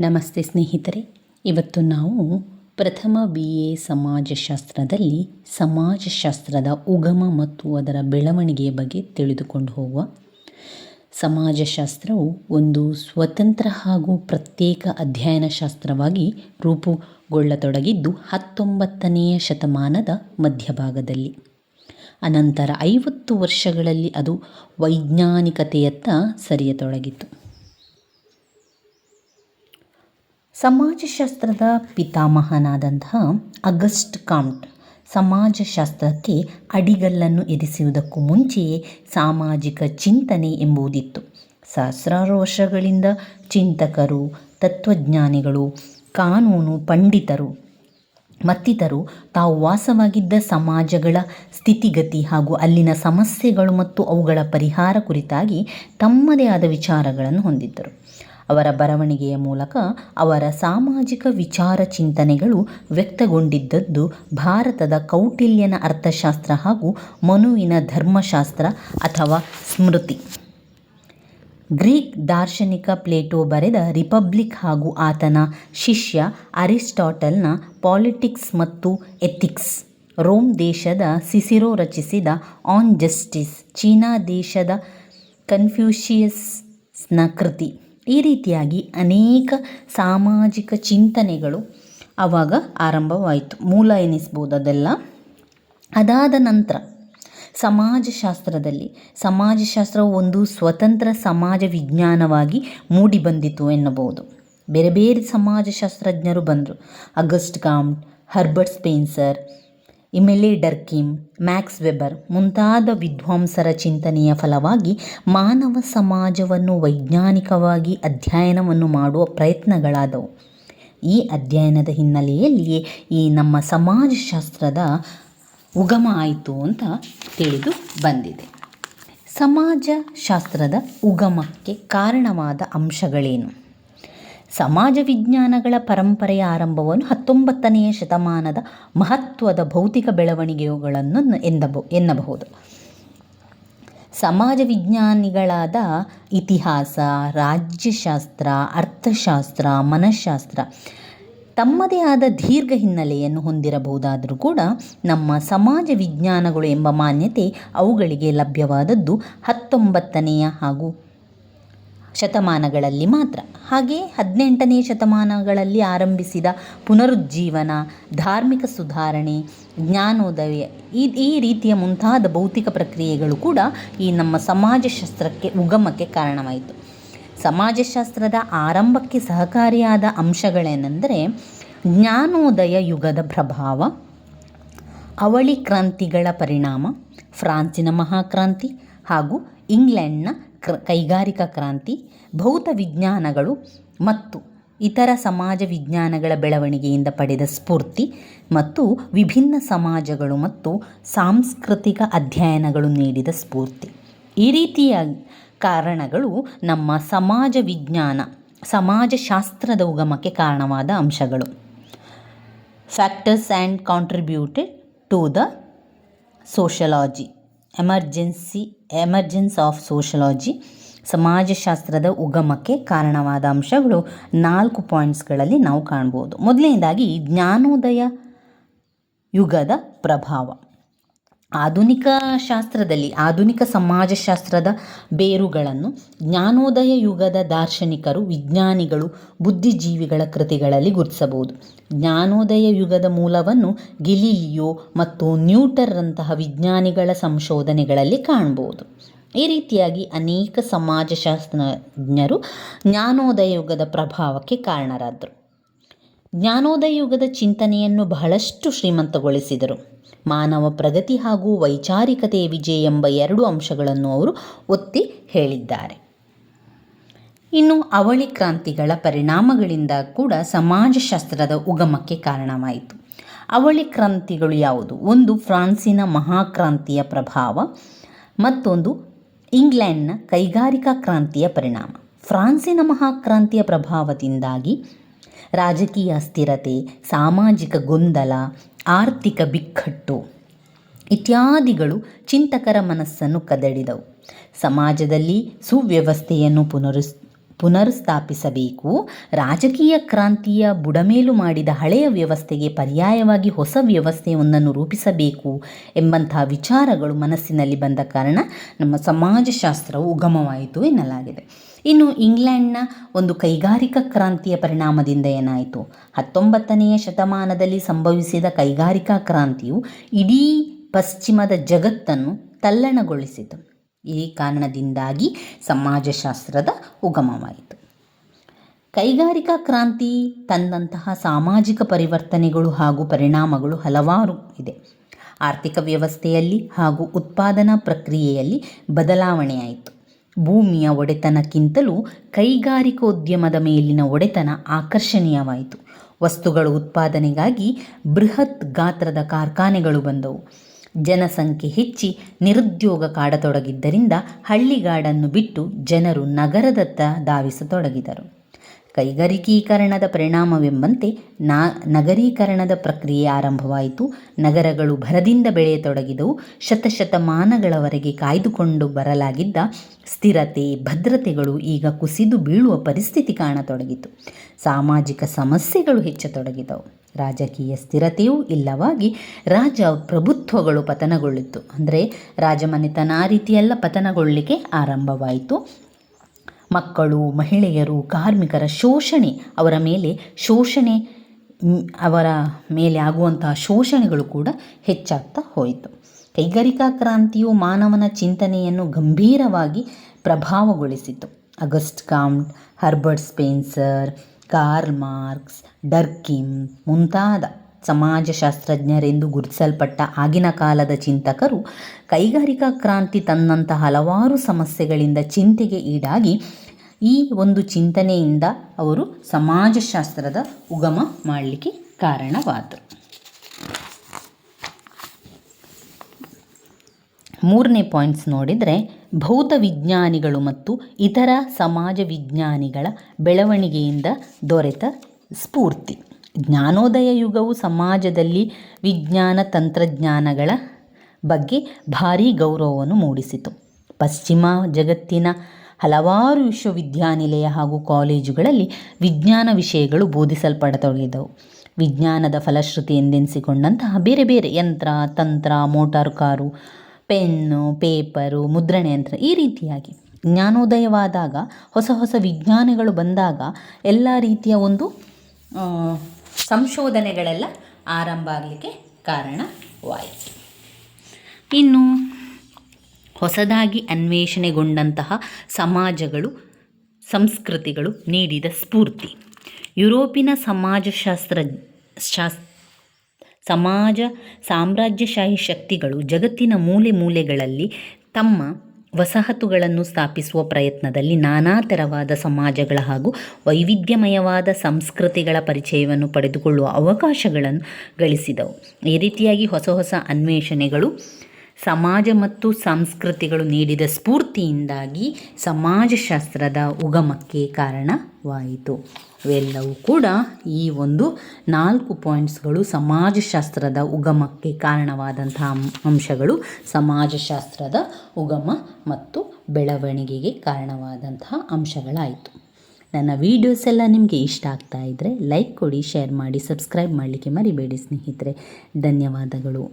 ನಮಸ್ತೆ ಸ್ನೇಹಿತರೆ, ಇವತ್ತು ನಾವು ಪ್ರಥಮ ಬಿ ಎ ಸಮಾಜಶಾಸ್ತ್ರದಲ್ಲಿ ಸಮಾಜಶಾಸ್ತ್ರದ ಉಗಮ ಮತ್ತು ಅದರ ಬೆಳವಣಿಗೆಯ ಬಗ್ಗೆ ತಿಳಿದುಕೊಂಡು ಹೋಗುವ. ಸಮಾಜಶಾಸ್ತ್ರವು ಒಂದು ಸ್ವತಂತ್ರ ಹಾಗೂ ಪ್ರತ್ಯೇಕ ಅಧ್ಯಯನ ಶಾಸ್ತ್ರವಾಗಿ ರೂಪುಗೊಳ್ಳತೊಡಗಿದ್ದು ಹತ್ತೊಂಬತ್ತನೆಯ ಶತಮಾನದ ಮಧ್ಯಭಾಗದಲ್ಲಿ. ಅನಂತರ ಐವತ್ತು ವರ್ಷಗಳಲ್ಲಿ ಅದು ವೈಜ್ಞಾನಿಕತೆಯತ್ತ ಸರಿಯತೊಡಗಿತು. ಸಮಾಜಶಾಸ್ತ್ರದ ಪಿತಾಮಹನಾದಂತಹ ಅಗಸ್ಟ್ ಕಾಂಟ್ ಸಮಾಜಶಾಸ್ತ್ರಕ್ಕೆ ಅಡಿಗಲ್ಲನ್ನು ಎರಿಸುವುದಕ್ಕೂ ಮುಂಚೆಯೇ ಸಾಮಾಜಿಕ ಚಿಂತನೆ ಎಂಬುದಿತ್ತು. ಸಹಸ್ರಾರು ವರ್ಷಗಳಿಂದ ಚಿಂತಕರು, ತತ್ವಜ್ಞಾನಿಗಳು, ಕಾನೂನು ಪಂಡಿತರು ಮತ್ತಿತರು ತಾವು ವಾಸವಾಗಿದ್ದ ಸಮಾಜಗಳ ಸ್ಥಿತಿಗತಿ ಹಾಗೂ ಅಲ್ಲಿನ ಸಮಸ್ಯೆಗಳು ಮತ್ತು ಅವುಗಳ ಪರಿಹಾರ ಕುರಿತಾಗಿ ತಮ್ಮದೇ ಆದ ವಿಚಾರಗಳನ್ನು ಹೊಂದಿದ್ದರು. ಅವರ ಬರವಣಿಗೆಯ ಮೂಲಕ ಅವರ ಸಾಮಾಜಿಕ ವಿಚಾರ ಚಿಂತನೆಗಳು ವ್ಯಕ್ತಗೊಂಡಿದ್ದದ್ದು ಭಾರತದ ಕೌಟಿಲ್ಯನ ಅರ್ಥಶಾಸ್ತ್ರ ಹಾಗೂ ಮನುವಿನ ಧರ್ಮಶಾಸ್ತ್ರ ಅಥವಾ ಸ್ಮೃತಿ. ಗ್ರೀಕ್ ದಾರ್ಶನಿಕ ಪ್ಲೇಟೋ ಬರೆದ ರಿಪಬ್ಲಿಕ್ ಹಾಗೂ ಆತನ ಶಿಷ್ಯ ಅರಿಸ್ಟಾಟಲ್ನ ಪಾಲಿಟಿಕ್ಸ್ ಮತ್ತು ಎಥಿಕ್ಸ್. ರೋಮ್ ದೇಶದ ಸಿಸಿರೋ ರಚಿಸಿದ ಆನ್ ಜಸ್ಟಿಸ್, ಚೀನಾ ದೇಶದ ಕನ್ಫ್ಯೂಷಿಯಸ್ನ ಕೃತಿ. ಈ ರೀತಿಯಾಗಿ ಅನೇಕ ಸಾಮಾಜಿಕ ಚಿಂತನೆಗಳು ಆವಾಗ ಆರಂಭವಾಯಿತು. ಮೂಲ ಎನಿಸ್ಬೋದು ಅದೆಲ್ಲ. ಅದಾದ ನಂತರ ಸಮಾಜಶಾಸ್ತ್ರದಲ್ಲಿ, ಸಮಾಜಶಾಸ್ತ್ರವು ಒಂದು ಸ್ವತಂತ್ರ ಸಮಾಜ ವಿಜ್ಞಾನವಾಗಿ ಮೂಡಿಬಂದಿತು ಎನ್ನಬಹುದು. ಬೇರೆ ಬೇರೆ ಸಮಾಜಶಾಸ್ತ್ರಜ್ಞರು ಬಂದರು. August Comte Herbert Spencer Emile Durkheim, Max Weber ಮುಂತಾದ ವಿದ್ವಾಂಸರ ಚಿಂತನೆಯ ಫಲವಾಗಿ ಮಾನವ ಸಮಾಜವನ್ನು ವೈಜ್ಞಾನಿಕವಾಗಿ ಅಧ್ಯಯನವನ್ನು ಮಾಡುವ ಪ್ರಯತ್ನಗಳಾದವು. ಈ ಅಧ್ಯಯನದ ಹಿನ್ನೆಲೆಯಲ್ಲಿಯೇ ಈ ನಮ್ಮ ಸಮಾಜಶಾಸ್ತ್ರದ ಉಗಮ ಆಯಿತು ಅಂತ ತಿಳಿದು ಬಂದಿದೆ. ಸಮಾಜಶಾಸ್ತ್ರದ ಉಗಮಕ್ಕೆ ಕಾರಣವಾದ ಅಂಶಗಳೇನು? ಸಮಾಜ ವಿಜ್ಞಾನಗಳ ಪರಂಪರೆಯ ಆರಂಭವನ್ನು ಹತ್ತೊಂಬತ್ತನೆಯ ಶತಮಾನದ ಮಹತ್ವದ ಭೌತಿಕ ಬೆಳವಣಿಗೆಗಳನ್ನು ಎಂದಬ ಎನ್ನಬಹುದು. ಸಮಾಜ ವಿಜ್ಞಾನಿಗಳಾದ ಇತಿಹಾಸ, ರಾಜ್ಯಶಾಸ್ತ್ರ, ಅರ್ಥಶಾಸ್ತ್ರ, ಮನಃಶಾಸ್ತ್ರ ತಮ್ಮದೇ ಆದ ದೀರ್ಘ ಹಿನ್ನೆಲೆಯನ್ನು ಹೊಂದಿರಬಹುದಾದರೂ ಕೂಡ ನಮ್ಮ ಸಮಾಜ ವಿಜ್ಞಾನಗಳು ಎಂಬ ಮಾನ್ಯತೆ ಅವುಗಳಿಗೆ ಲಭ್ಯವಾದದ್ದು ಹತ್ತೊಂಬತ್ತನೆಯ ಹಾಗೂ ಶತಮಾನಗಳಲ್ಲಿ ಮಾತ್ರ. ಹಾಗೆ ಹದಿನೆಂಟನೇ ಶತಮಾನಗಳಲ್ಲಿ ಆರಂಭಿಸಿದ ಪುನರುಜ್ಜೀವನ, ಧಾರ್ಮಿಕ ಸುಧಾರಣೆ, ಜ್ಞಾನೋದಯ ಈ ಈ ರೀತಿಯ ಮುಂತಾದ ಭೌತಿಕ ಪ್ರಕ್ರಿಯೆಗಳು ಕೂಡ ಈ ನಮ್ಮ ಸಮಾಜಶಾಸ್ತ್ರಕ್ಕೆ ಉಗಮಕ್ಕೆ ಕಾರಣವಾಯಿತು. ಸಮಾಜಶಾಸ್ತ್ರದ ಆರಂಭಕ್ಕೆ ಸಹಕಾರಿಯಾದ ಅಂಶಗಳೇನೆಂದರೆ ಜ್ಞಾನೋದಯ ಯುಗದ ಪ್ರಭಾವ, ಅವಳಿ ಕ್ರಾಂತಿಗಳ ಪರಿಣಾಮ, ಫ್ರಾನ್ಸಿನ ಮಹಾಕ್ರಾಂತಿ ಹಾಗೂ ಇಂಗ್ಲೆಂಡ್ನ ಕ್ರ, ಕೈಗಾರಿಕಾ ಕ್ರಾಂತಿ, ಭೌತ ವಿಜ್ಞಾನಗಳು ಮತ್ತು ಇತರ ಸಮಾಜ ವಿಜ್ಞಾನಗಳ ಬೆಳವಣಿಗೆಯಿಂದ ಪಡೆದ ಸ್ಫೂರ್ತಿ ಮತ್ತು ವಿಭಿನ್ನ ಸಮಾಜಗಳು ಮತ್ತು ಸಾಂಸ್ಕೃತಿಕ ಅಧ್ಯಯನಗಳು ನೀಡಿದ ಸ್ಫೂರ್ತಿ. ಈ ರೀತಿಯ ಕಾರಣಗಳು ನಮ್ಮ ಸಮಾಜ ವಿಜ್ಞಾನ ಸಮಾಜಶಾಸ್ತ್ರದ ಉಗಮಕ್ಕೆ ಕಾರಣವಾದ ಅಂಶಗಳು. Factors and contributed to the sociology emergency, emergence of sociology ಸಮಾಜಶಾಸ್ತ್ರದ ಉಗಮಕ್ಕೆ ಕಾರಣವಾದ ಅಂಶಗಳು ನಾಲ್ಕು ಪಾಯಿಂಟ್ಸ್ಗಳಲ್ಲಿ ನಾವು ಕಾಣ್ಬೋದು. ಮೊದಲನೇದಾಗಿ ಜ್ಞಾನೋದಯ ಯುಗದ ಪ್ರಭಾವ. ಆಧುನಿಕ ಶಾಸ್ತ್ರದಲ್ಲಿ, ಆಧುನಿಕ ಸಮಾಜಶಾಸ್ತ್ರದ ಬೇರುಗಳನ್ನು ಜ್ಞಾನೋದಯ ಯುಗದ ದಾರ್ಶನಿಕರು, ವಿಜ್ಞಾನಿಗಳು, ಬುದ್ಧಿಜೀವಿಗಳ ಕೃತಿಗಳಲ್ಲಿ ಗುರುತಿಸಬಹುದು. ಜ್ಞಾನೋದಯ ಯುಗದ ಮೂಲವನ್ನು ಗಿಲಿಲಿಯೋ ಮತ್ತು ನ್ಯೂಟರ್ರಂತಹ ವಿಜ್ಞಾನಿಗಳ ಸಂಶೋಧನೆಗಳಲ್ಲಿ ಕಾಣಬಹುದು. ಈ ರೀತಿಯಾಗಿ ಅನೇಕ ಸಮಾಜಶಾಸ್ತ್ರಜ್ಞರು ಜ್ಞಾನೋದಯ ಯುಗದ ಪ್ರಭಾವಕ್ಕೆ ಕಾರಣರಾದರು. ಜ್ಞಾನೋದಯ ಯುಗದ ಚಿಂತನೆಯನ್ನು ಬಹಳಷ್ಟು ಶ್ರೀಮಂತಗೊಳಿಸಿದರು. ಮಾನವ ಪ್ರಗತಿ ಹಾಗೂ ವೈಚಾರಿಕತೆಯ ವಿಜಯ ಎಂಬ ಎರಡು ಅಂಶಗಳನ್ನು ಅವರು ಒತ್ತಿ ಹೇಳಿದ್ದಾರೆ. ಇನ್ನು ಅವಳಿ ಕ್ರಾಂತಿಗಳ ಪರಿಣಾಮಗಳಿಂದ ಕೂಡ ಸಮಾಜಶಾಸ್ತ್ರದ ಉಗಮಕ್ಕೆ ಕಾರಣವಾಯಿತು. ಅವಳಿ ಕ್ರಾಂತಿಗಳು ಯಾವುದು? ಒಂದು ಫ್ರಾನ್ಸಿನ ಮಹಾಕ್ರಾಂತಿಯ ಪ್ರಭಾವ, ಮತ್ತೊಂದು ಇಂಗ್ಲೆಂಡ್ನ ಕೈಗಾರಿಕಾ ಕ್ರಾಂತಿಯ ಪರಿಣಾಮ. ಫ್ರಾನ್ಸಿನ ಮಹಾಕ್ರಾಂತಿಯ ಪ್ರಭಾವದಿಂದಾಗಿ ರಾಜಕೀಯ ಅಸ್ಥಿರತೆ ಸಾಮಾಜಿಕ ಗೊಂದಲ ಆರ್ಥಿಕ ಬಿಕ್ಕಟ್ಟು ಇತ್ಯಾದಿಗಳು ಚಿಂತಕರ ಮನಸ್ಸನ್ನು ಕದಡಿದವು. ಸಮಾಜದಲ್ಲಿ ಸುವ್ಯವಸ್ಥೆಯನ್ನು ಪುನರುಸ್ ಪುನರ್ಸ್ಥಾಪಿಸಬೇಕು. ರಾಜಕೀಯ ಕ್ರಾಂತಿಯ ಬುಡಮೇಲು ಮಾಡಿದ ಹಳೆಯ ವ್ಯವಸ್ಥೆಗೆ ಪರ್ಯಾಯವಾಗಿ ಹೊಸ ವ್ಯವಸ್ಥೆಯೊಂದನ್ನು ರೂಪಿಸಬೇಕು ಎಂಬಂತಹ ವಿಚಾರಗಳು ಮನಸ್ಸಿನಲ್ಲಿ ಬಂದ ಕಾರಣ ನಮ್ಮ ಸಮಾಜಶಾಸ್ತ್ರವು ಉಗಮವಾಯಿತು ಎನ್ನಲಾಗಿದೆ. ಇನ್ನು ಇಂಗ್ಲೆಂಡ್ನ ಒಂದು ಕೈಗಾರಿಕಾ ಕ್ರಾಂತಿಯ ಪರಿಣಾಮದಿಂದ ಏನಾಯಿತು? ಹತ್ತೊಂಬತ್ತನೆಯ ಶತಮಾನದಲ್ಲಿ ಸಂಭವಿಸಿದ ಕೈಗಾರಿಕಾ ಕ್ರಾಂತಿಯು ಇಡೀ ಪಶ್ಚಿಮದ ಜಗತ್ತನ್ನು ತಲ್ಲಣಗೊಳಿಸಿತು. ಈ ಕಾರಣದಿಂದಾಗಿ ಸಮಾಜಶಾಸ್ತ್ರದ ಉಗಮವಾಯಿತು. ಕೈಗಾರಿಕಾ ಕ್ರಾಂತಿ ತಂದಂತಹ ಸಾಮಾಜಿಕ ಪರಿವರ್ತನೆಗಳು ಹಾಗೂ ಪರಿಣಾಮಗಳು ಹಲವಾರು ಇದೆ. ಆರ್ಥಿಕ ವ್ಯವಸ್ಥೆಯಲ್ಲಿ ಹಾಗೂ ಉತ್ಪಾದನಾ ಪ್ರಕ್ರಿಯೆಯಲ್ಲಿ ಬದಲಾವಣೆಯಾಯಿತು. ಭೂಮಿಯ ಒಡೆತನಕ್ಕಿಂತಲೂ ಕೈಗಾರಿಕೋದ್ಯಮದ ಮೇಲಿನ ಒಡೆತನ ಆಕರ್ಷಣೀಯವಾಯಿತು. ವಸ್ತುಗಳ ಉತ್ಪಾದನೆಗಾಗಿ ಬೃಹತ್ ಗಾತ್ರದ ಕಾರ್ಖಾನೆಗಳು ಬಂದವು. ಜನಸಂಖ್ಯೆ ಹೆಚ್ಚಿ ನಿರುದ್ಯೋಗ ಕಾಡತೊಡಗಿದ್ದರಿಂದ ಹಳ್ಳಿಗಾಡನ್ನು ಬಿಟ್ಟು ಜನರು ನಗರದತ್ತ ಧಾವಿಸತೊಡಗಿದರು. ಕೈಗಾರಿಕೀಕರಣದ ಪರಿಣಾಮವೆಂಬಂತೆ ನಾ, ನಗರೀಕರಣದ ಪ್ರಕ್ರಿಯೆ ಆರಂಭವಾಯಿತು. ನಗರಗಳು ಭರದಿಂದ ಬೆಳೆಯತೊಡಗಿದವು. ಶತಶತಮಾನಗಳವರೆಗೆ ಕಾಯ್ದುಕೊಂಡು ಬರಲಾಗಿದ್ದ ಸ್ಥಿರತೆ, ಭದ್ರತೆಗಳು ಈಗ ಕುಸಿದು ಬೀಳುವ ಪರಿಸ್ಥಿತಿ ಕಾಣತೊಡಗಿತು. ಸಾಮಾಜಿಕ ಸಮಸ್ಯೆಗಳು ಹೆಚ್ಚತೊಡಗಿದವು. ರಾಜಕೀಯ ಸ್ಥಿರತೆಯೂ ಇಲ್ಲವಾಗಿ ರಾಜ ಪ್ರಭುತ್ವಗಳು ಪತನಗೊಳ್ಳಿತು ಅಂದರೆ ರಾಜಮನೆತನ ಆ ರೀತಿಯೆಲ್ಲ ಪತನಗೊಳ್ಳಲಿಕ್ಕೆ ಆರಂಭವಾಯಿತು. ಮಕ್ಕಳು, ಮಹಿಳೆಯರು, ಕಾರ್ಮಿಕರ ಶೋಷಣೆ, ಅವರ ಮೇಲೆ ಶೋಷಣೆ ಅವರ ಮೇಲೆ ಆಗುವಂತಹ ಶೋಷಣೆಗಳು ಕೂಡ ಹೆಚ್ಚಾಗ್ತಾ ಹೋಯಿತು. ಕೈಗಾರಿಕಾ ಕ್ರಾಂತಿಯು ಮಾನವನ ಚಿಂತನೆಯನ್ನು ಗಂಭೀರವಾಗಿ ಪ್ರಭಾವಗೊಳಿಸಿತು. August Comte Herbert Spencer Karl Marx, Durkheim ಮುಂತಾದ ಸಮಾಜಶಾಸ್ತ್ರಜ್ಞರೆಂದು ಗುರುತಿಸಲ್ಪಟ್ಟ ಆಗಿನ ಕಾಲದ ಚಿಂತಕರು ಕೈಗಾರಿಕಾ ಕ್ರಾಂತಿ ತನ್ನಂತಹ ಹಲವಾರು ಸಮಸ್ಯೆಗಳಿಂದ ಚಿಂತೆಗೆ ಈಡಾಗಿ ಈ ಒಂದು ಚಿಂತನೆಯಿಂದ ಅವರು ಸಮಾಜಶಾಸ್ತ್ರದ ಉಗಮ ಮಾಡಲಿಕ್ಕೆ ಕಾರಣವಾದರು. ಮೂರನೇ ಪಾಯಿಂಟ್ಸ್ ನೋಡಿದರೆ ಭೌತ ವಿಜ್ಞಾನಿಗಳು ಮತ್ತು ಇತರ ಸಮಾಜ ವಿಜ್ಞಾನಿಗಳ ಬೆಳವಣಿಗೆಯಿಂದ ದೊರೆತ ಸ್ಫೂರ್ತಿ. ಜ್ಞಾನೋದಯ ಯುಗವು ಸಮಾಜದಲ್ಲಿ ವಿಜ್ಞಾನ ತಂತ್ರಜ್ಞಾನಗಳ ಬಗ್ಗೆ ಭಾರೀ ಗೌರವವನ್ನು ಮೂಡಿಸಿತು. ಪಶ್ಚಿಮ ಜಗತ್ತಿನ ಹಲವಾರು ವಿಶ್ವವಿದ್ಯಾನಿಲಯ ಹಾಗೂ ಕಾಲೇಜುಗಳಲ್ಲಿ ವಿಜ್ಞಾನ ವಿಷಯಗಳು ಬೋಧಿಸಲ್ಪಡತೊಡಗಿದವು. ವಿಜ್ಞಾನದ ಫಲಶ್ರುತಿ ಎಂದೆನಿಸಿಕೊಂಡಂತಹ ಬೇರೆ ಬೇರೆ ಯಂತ್ರ, ತಂತ್ರ, ಮೋಟಾರ್, ಕಾರು ಪೆನ್ನು, ಪೇಪರು, ಮುದ್ರಣ ಯಂತ್ರ ಈ ರೀತಿಯಾಗಿ ಜ್ಞಾನೋದಯವಾದಾಗ, ಹೊಸ ಹೊಸ ವಿಜ್ಞಾನಗಳು ಬಂದಾಗ ಎಲ್ಲ ರೀತಿಯ ಒಂದು ಸಂಶೋಧನೆಗಳೆಲ್ಲ ಆರಂಭ ಆಗಲಿಕ್ಕೆ ಕಾರಣವಾಯಿತು. ಇನ್ನು ಹೊಸದಾಗಿ ಅನ್ವೇಷಣೆಗೊಂಡಂತಹ ಸಮಾಜಗಳು, ಸಂಸ್ಕೃತಿಗಳು ನೀಡಿದ ಸ್ಫೂರ್ತಿ. ಯುರೋಪಿನ ಸಮಾಜಶಾಸ್ತ್ರ ಶಾಸ್ ಸಮಾಜ ಸಾಮ್ರಾಜ್ಯಶಾಹಿ ಶಕ್ತಿಗಳು ಜಗತ್ತಿನ ಮೂಲೆ ಮೂಲೆಗಳಲ್ಲಿ ತಮ್ಮ ವಸಾಹತುಗಳನ್ನು ಸ್ಥಾಪಿಸುವ ಪ್ರಯತ್ನದಲ್ಲಿ ನಾನಾ ತರವಾದ ಸಮಾಜಗಳ ಹಾಗೂ ವೈವಿಧ್ಯಮಯವಾದ ಸಂಸ್ಕೃತಿಗಳ ಪರಿಚಯವನ್ನು ಪಡೆದುಕೊಳ್ಳುವ ಅವಕಾಶಗಳನ್ನು ಗಳಿಸಿದವು. ಈ ರೀತಿಯಾಗಿ ಹೊಸ ಹೊಸ ಅನ್ವೇಷಣೆಗಳು ಸಮಾಜ ಮತ್ತು ಸಂಸ್ಕೃತಿಗಳು ನೀಡಿದ ಸ್ಫೂರ್ತಿಯಿಂದಾಗಿ ಸಮಾಜಶಾಸ್ತ್ರದ ಉಗಮಕ್ಕೆ ಕಾರಣವಾಯಿತು. ಇವೆಲ್ಲವೂ ಕೂಡ ಈ ಒಂದು ನಾಲ್ಕು ಪಾಯಿಂಟ್ಸ್ಗಳು ಸಮಾಜಶಾಸ್ತ್ರದ ಉಗಮಕ್ಕೆ ಕಾರಣವಾದಂತಹ ಅಂಶಗಳು. ಸಮಾಜಶಾಸ್ತ್ರದ ಉಗಮ ಮತ್ತು ಬೆಳವಣಿಗೆಗೆ ಕಾರಣವಾದಂತಹ ಅಂಶಗಳಾಯಿತು. ನನ್ನ ವೀಡಿಯೋಸ್ ಎಲ್ಲ ನಿಮಗೆ ಇಷ್ಟ ಆಗ್ತಾ ಇದ್ದರೆ ಲೈಕ್ ಕೊಡಿ ಶೇರ್ ಮಾಡಿ ಸಬ್ಸ್ಕ್ರೈಬ್ ಮಾಡಲಿಕ್ಕೆ ಮರಿಬೇಡಿ ಸ್ನೇಹಿತರೆ. ಧನ್ಯವಾದಗಳು.